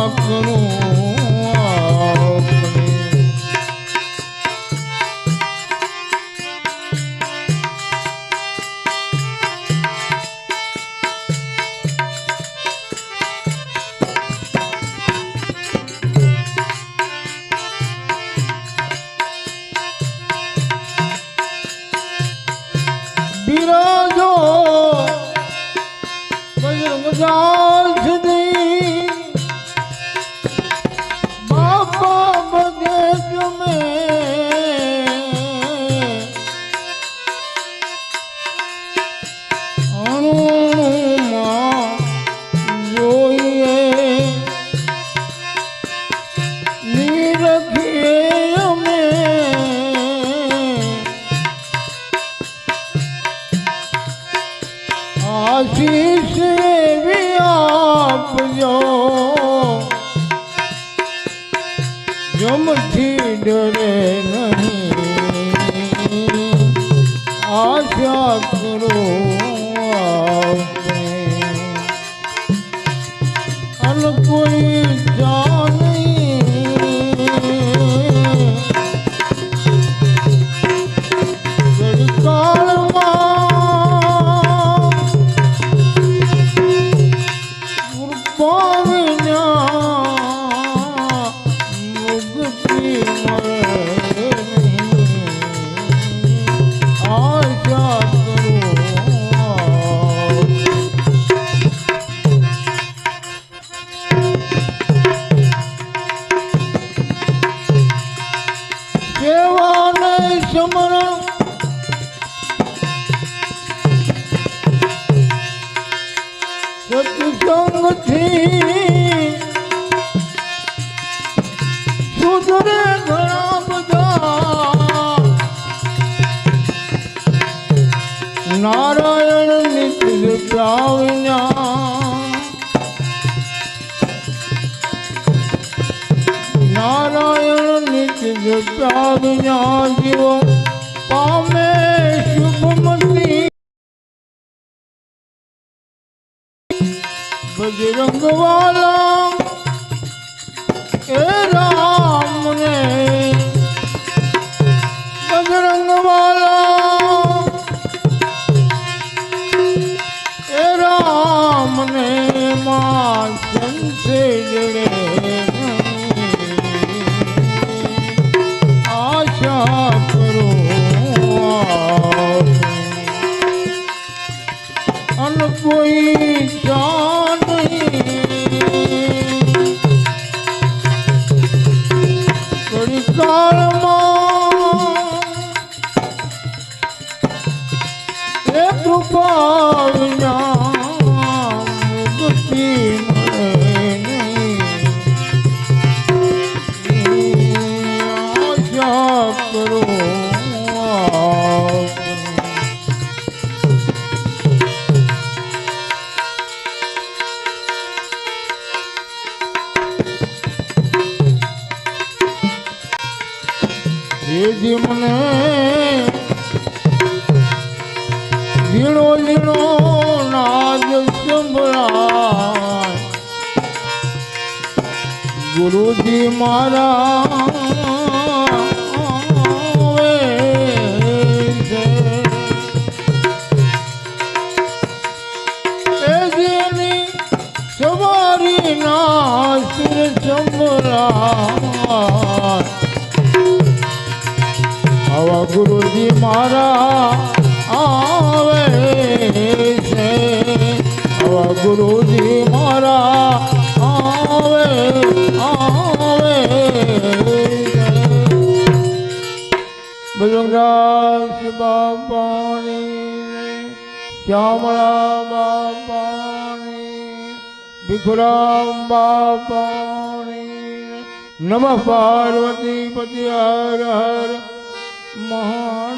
কখনো આપજો જમથી ડરે નહીં. આશા કરો અન કોઈ જાન કૃપાવિના મુક્તિ સત્સંગથી સુધરે ઘણા બધા નારાયણ નિત્ય પ્રાવિના નારાયણ નિત્ય પામે શુભમતી. બજરંગ વાલા એ રામ ને બજરંગ વાલા એ રામ ને માં જડે કોઈ જેજી મને. ઝીણો ઝીણો નાદ સંભળાય. ગુરુજી મારા સવારી ના સુર સંભળાય. ગુરુજી મારા આવે આવે બજરંગદાસ બાપાની શ્યામળા બાપાની ભીખુરામ બાપાની નમઃ પાર્વતી પતિ હર હર. મહા